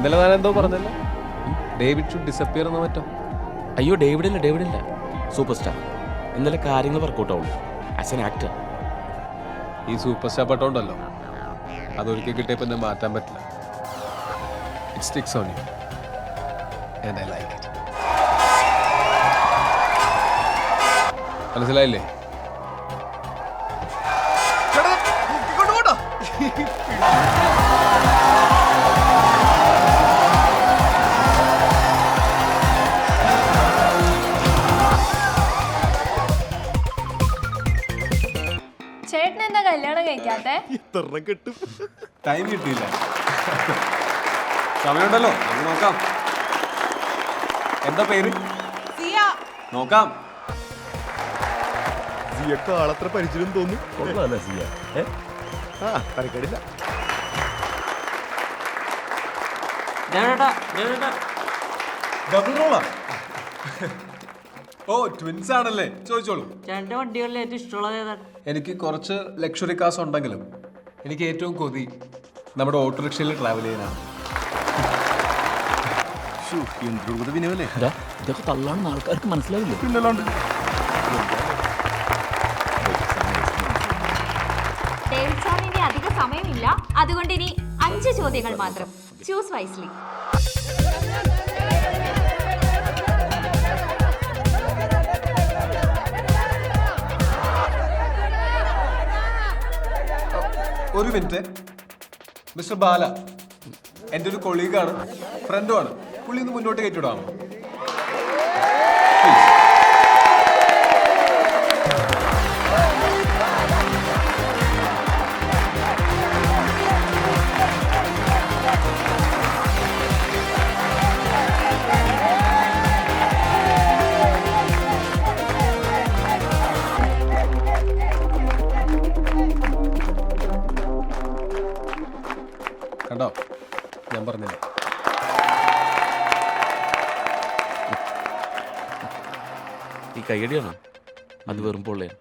ഇന്നലെ ഞാൻ എന്തോ പറഞ്ഞല്ലോ? ഡേവിഡ് ഷുഡ് ഡിസപ്പിയർ എന്ന് പറ്റോ? അയ്യോ ഡേവിഡ് ഇല്ല ഡേവിഡ് ഇല്ല സൂപ്പർ സ്റ്റാർ ഇന്നലെ കാര്യങ്ങൾ വർക്കൗട്ട് ആവുള്ളൂ. ആസ് എൻ ആക്ടർ ഈ സൂപ്പർ സ്റ്റാർ പട്ടോണ്ടല്ലോ അതൊരിക്കൽ കിട്ടിയപ്പോൾ എന്നെ മാറ്റാൻ പറ്റില്ല. It sticks on you and I like it മനസ്സിലായില്ലേ? ചേട്ടൻ കല്യാണം കഴിക്കാത്തെ ടൈം കിട്ടിയില്ല. സമയമുണ്ടല്ലോ. നമുക്ക് നോക്കാം. എന്താ പേര്? നോക്കാം. സിയൊക്കെ ആളത്ര പരിചയം തോന്നുന്നു ആ തരക്കേടില്ല ഡബിൾ റോളാ? ഓ ട്വിൻസ് ആണല്ലേ. ചോദിച്ചോളൂ. രണ്ട് വണ്ടികളിൽ ഏറ്റവും ഇഷ്ടമുള്ളത് ഏതാണ്? എനിക്ക് കുറച്ച് ലക്ഷറി കാസ് ഉണ്ടെങ്കിലും എനിക്ക് ഏറ്റവും കൊതി നമ്മുടെ ഓട്ടോറിക്ഷയിൽ ട്രാവൽ ചെയ്യാനാണ്. ഇതൊക്കെ തള്ളാണെന്ന് ആൾക്കാർക്ക് മനസ്സിലാവില്ല? പിന്നല്ലാണ്ട്. ഡേവിഡ് സാറിന് ഇനി അധിക സമയമില്ല. അതുകൊണ്ട് ഇനി അഞ്ച് ചോദ്യങ്ങൾ മാത്രം. ചൂസ് വൈസ്ലി ഒരു മിനിറ്റ്. മിസ്റ്റർ ബാല എന്റെ ഒരു കൊളീഗാണ് ഫ്രണ്ടുമാണ് പുള്ളി ഒന്ന് മുന്നോട്ട് കയറ്റിവിടാമോ? ഈ കൈയടിയാണ്. അത് വെറും പൊള്ളയാണ്.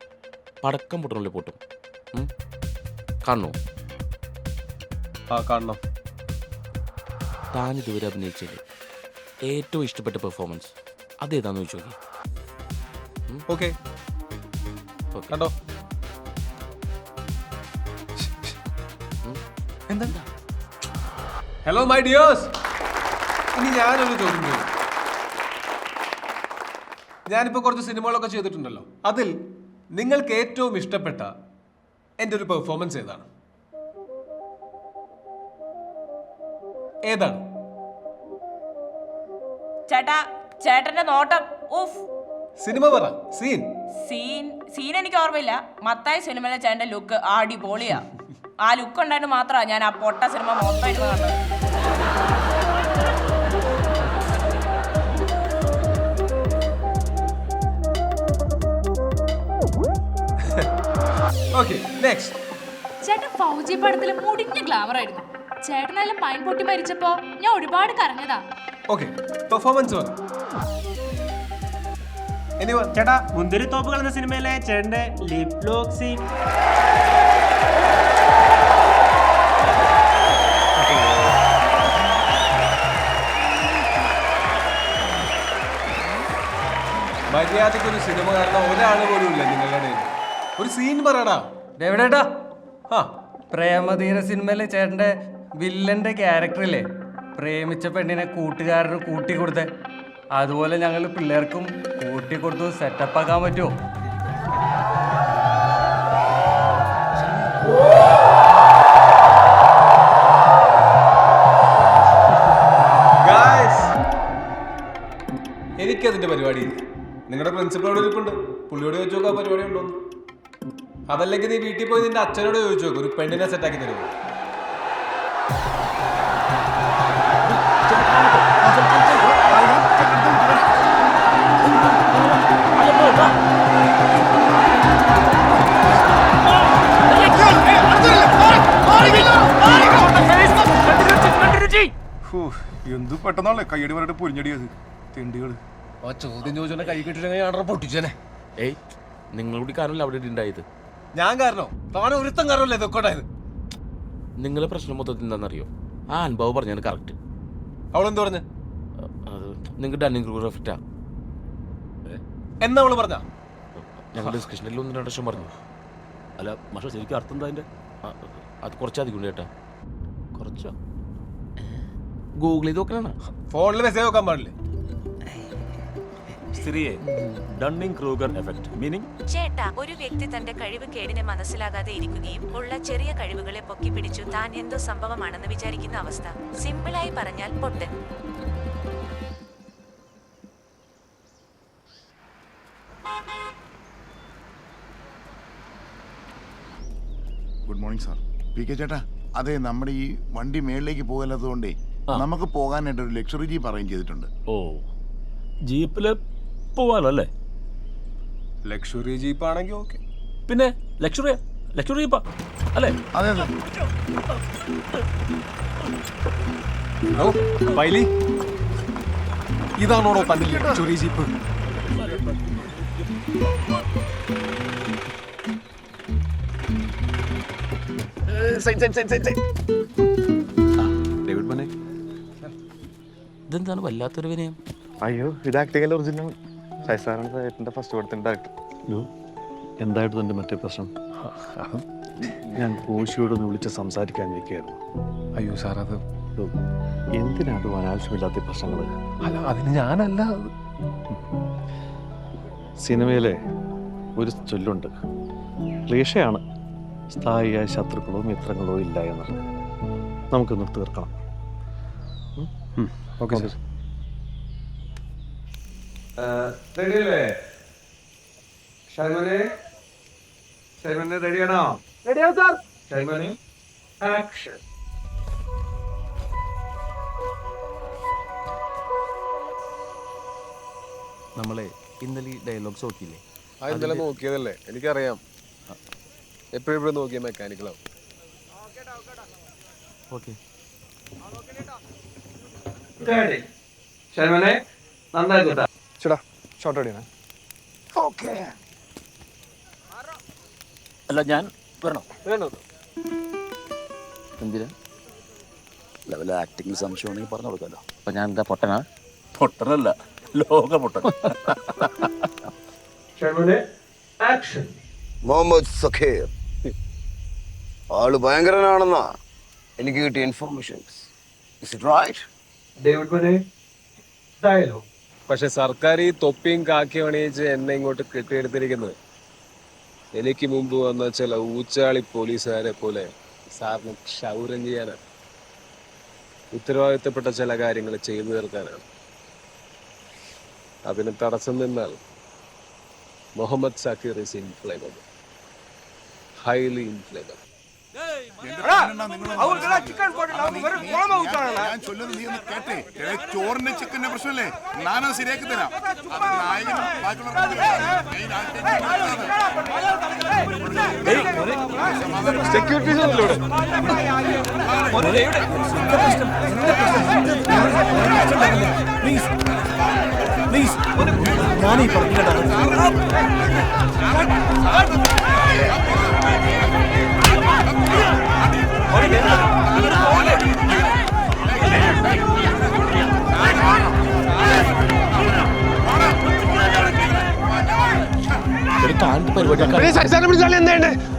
പടക്കം പൊട്ടണല്ലേ പൊട്ടും? കാണണോ? ആ കാണണം. താൻ ഇതുവരെ അഭിനയിച്ചതിൽ ഏറ്റവും ഇഷ്ടപ്പെട്ട പെർഫോമൻസ് അതേതാന്ന് ചോദിച്ചു നോക്കി. ഓക്കെ. കണ്ടോ? എന്താ? ഹലോ മൈ ഡിയേഴ്സ് ഇനി ഞാനൊരു ചോദ്യം ചോദിക്കും. ഞാനിപ്പോൾ കുറച്ച് സിനിമകളൊക്കെ ചെയ്തിട്ടുണ്ടല്ലോ. അതിൽ നിങ്ങൾക്ക് ഏറ്റവും ഇഷ്ടപ്പെട്ട എന്റെ ഒരു പെർഫോമൻസ് ഏതാണ്? ഏതാണ്? ചേട്ടാ ചേട്ടന്റെ നോട്ടം. ഉഫ്. സിനിമ പറ. സീൻ. സീൻ സീൻ എനിക്ക് ഓർമ്മയില്ല. മത്തായ സിനിമയിലെ ചേട്ടന്റെ ലുക്ക് അടിപൊളിയാ. ആ ലുക്ക് ഉണ്ടായിട്ട് മാത്രമാണ് ഞാൻ ആ പൊട്ട സിനിമ മൊത്തം ഇരുന്ന് കണ്ടത് ഓക്കെ നെക്സ്റ്റ് ചേട്ടൻ ഫൗജി പടത്തിൽ മുടിഞ്ഞ ഗ്ലാമർ ആയിരുന്നു. ചേട്ടനെല്ലാം പൈൻ പൊട്ടി മരിച്ചപ്പോ ഞാൻ ഒരുപാട് കരഞ്ഞതാ. ഓക്കെ പെർഫോമൻസ് എനിവ ചേട്ടാ മുന്തിരിത്തോപ്പുകൾ എന്ന സിനിമയിലെ ചേട്ടന്റെ ലിപ് ലോക്ക് സീൻ മര്യാദയ്ക്ക് ഒരു സിനിമ കാരണം ഒരാൾ പോലും ഇല്ല നിങ്ങളുടെ. ഒരു സീൻ പറയടാ. എവിടെട്ടാ ആ പ്രേമധീര സിനിമയിലെ ചേട്ടന്റെ വില്ലന്റെ ക്യാരക്ടറില്ലേ? പ്രേമിച്ച പെണ്ണിനെ കൂട്ടുകാരന് കൂട്ടി കൊടുത്തെ. അതുപോലെ ഞങ്ങൾ പിള്ളേർക്കും കൂട്ടി കൊടുത്തു സെറ്റപ്പ് ആക്കാൻ പറ്റുമോ ഗായ്സ് എനിക്കതിന്റെ പരിപാടി. നിങ്ങളുടെ പ്രിൻസിപ്പളോട് ഇരിപ്പുണ്ട്. പുള്ളിയോട് ചോദിച്ചു നോക്കാം പരിപാടി ഉണ്ടോന്ന്. അതല്ലെങ്കിൽ നീ വീട്ടിൽ പോയി നിന്റെ അച്ഛനോട് ചോദിച്ചു നോക്കും. ഒരു പെണ്ണിനെ സെറ്റാക്കി തരുമോ? എന്ത് പെട്ടെന്നാണല്ലേ കയ്യടി പറഞ്ഞിട്ട് പൊരിഞ്ഞടിയത്? തെണ്ടികൾ. ആ ചോദ്യം ചോദിച്ചോണ്ട് കൈ കിട്ടില്ലെങ്കിൽ ഞാൻ പൊട്ടിച്ചേനെ. ഏയ് നിങ്ങളുടെ കാരണമല്ല അവിടെ ഉണ്ടായത് ഞാൻ കാരണോ. താൻ ഒരുത്തം കാരണമല്ലേ ഇതൊക്കെ ഉണ്ടായത്? നിങ്ങളെ പ്രശ്നം മൊത്തത്തിൽ എന്താണെന്നറിയോ? ആ അനുഭവം പറഞ്ഞാണ് കറക്റ്റ് അവളെന്ത് പറഞ്ഞു? അത് നിങ്ങൾക്ക് ഡണ്ണിങ് എഫക്റ്റാ എന്നാ അവൾ പറഞ്ഞ? ഞങ്ങൾ ഡിസ്കഷനിൽ ഒന്ന് രണ്ട് വർഷം പറഞ്ഞു. അല്ല പക്ഷെ ശരിക്കും അർത്ഥം എന്താ അതിന്റെ? ആ, അത് കുറച്ചധികം ഉണ്ട് ചേട്ടാ കുറച്ചോ? ഗൂഗിൾ ചെയ്ത് നോക്കലാണ്. ഫോണിൽ മെസ്സേജ് നോക്കാൻ പാടില്ലേ? സിറിയെ ഡണ്ണിങ് ക്രൂഗർ എഫക്ട് മീനിങ് ചേട്ടാ ഒരു വ്യക്തി തന്റെ കഴിവ് കേടിനെ മനസ്സിലാകാതെ ഇരിക്കുകയും ഉള്ള ചെറിയ കഴിവുകളെ പൊക്കി പിടിച്ചു താൻ എന്തോ സംഭവമാണെന്ന് വിചാരിക്കുന്ന അവസ്ഥ. സിമ്പിളായി പറഞ്ഞാൽ പൊട്ടൻ good morning sir P K ചേട്ടാ അതെ നമ്മുടെ ഈ വണ്ടി മേളിലേക്ക് പോകല്ലാത്തതുകൊണ്ടേ നമുക്ക് പോകാനായിട്ട് ഒരു ലക്ഷറി ജീപ്പ് അറേഞ്ച് ചെയ്തിട്ടുണ്ട്. ഓ. ജീപ്പിൽ പോവാലോ അല്ലേ ലക്ഷറി ജീപ്പ് ആണെങ്കിൽ ഓക്കെ പിന്നെ ലക്ഷറി ലക്ഷറി ജീപ്പാ അല്ലേ? അതെ അതെ. ബൈലി ഇതാണോടോ തന്റെ ലക്ഷറി ജീപ്പ് ഡേവിഡ് ഇതെന്താണ് വല്ലാത്തൊരു വിനയം? അയ്യോ ഇത് ആക്ടിക്കൽ ഒറിജിനൽ ശൈസാറാണ് ഏട്ടന്റെ ഫസ്റ്റ് പടത്തിന്റെ ഡയറക്ടർ എന്തായിരുന്നു എന്റെ മറ്റേ പ്രശ്നം? ഞാൻ കോശിയോടൊന്ന് വിളിച്ച് സംസാരിക്കാനിരിക്കുകയായിരുന്നു. അയ്യോ സാർ അത് എന്തിനാണ് അനാവശ്യമില്ലാത്ത പ്രശ്നങ്ങൾ അല്ല അതിന് ഞാനല്ല. സിനിമയിലെ ഒരു ചൊല്ലുണ്ട്. ക്ലീഷയാണ്. സ്ഥായിയായ ശത്രുക്കളോ മിത്രങ്ങളോ ഇല്ല എന്നുള്ളത് നമുക്കൊന്ന് തീർക്കണം. ഓക്കെ സാർ റെഡിയല്ലേ? ഷൈമനെ? ഷൈമനെ റെഡിയാണോ റെഡിയാവും സാർ ഷൈമനെ? ആക്ഷൻ നമ്മളെ ഇന്നലെ ഡയലോഗ്സ് നോക്കിയില്ലേ? ആ ഇന്നലെ നോക്കിയതല്ലേ? എനിക്കറിയാം. എപ്പോഴും നോക്കിയ മെക്കാനിക്കലാവും ഓക്കെ ശരി നന്നായി തൊട്ടാ ചേട്ടാ അടിയാണ് ഓക്കെ. അല്ല ഞാൻ വരണോ? എന്തിനാ? ലെവൽ ആക്ടിംഗ് സംശയമാണെങ്കിൽ പറഞ്ഞു കൊടുക്കാമല്ലോ അപ്പൊ ഞാൻ എന്താ പൊട്ടനാ? പൊട്ടനല്ല ലോക പൊട്ടൻ. ആക്ഷൻ മുഹമ്മദ് സഖീർ. ആൾ ഭയങ്കരനാണെന്നാ എനിക്ക് കിട്ടിയ informations right David Banner dialogue പക്ഷെ സർക്കാർ ഈ തൊപ്പിയും കാക്കി അണിയിച്ച് എന്നെ ഇങ്ങോട്ട് കെട്ടിയെടുത്തിരിക്കുന്നത് എനിക്ക് മുമ്പ് വന്ന ചില ഊച്ചാളി പോലീസുകാരെ പോലെ സാറിന് ക്ഷൗരം ചെയ്യാനാണ് ഉത്തരവാദിത്തപ്പെട്ട ചില കാര്യങ്ങൾ ചെയ്തു തീർക്കാനാണ്. അതിന് തടസ്സം നിന്നാൽ Muhammad Sakkir is inflammable highly inflammable ഞാൻ ചൊല്ലുന്നത് നീ ഒന്ന് കേട്ടേ. എടേ, ചോറിന്റെ ചിക്കന്റെ പ്രശ്നമല്ലേ? ഞാനത് ശരിയാക്കി തരാം. അത് നായകനും ബാക്കിയുള്ളവർക്കും മെയിൻ ഒരു കാലത്ത് പരിപാടി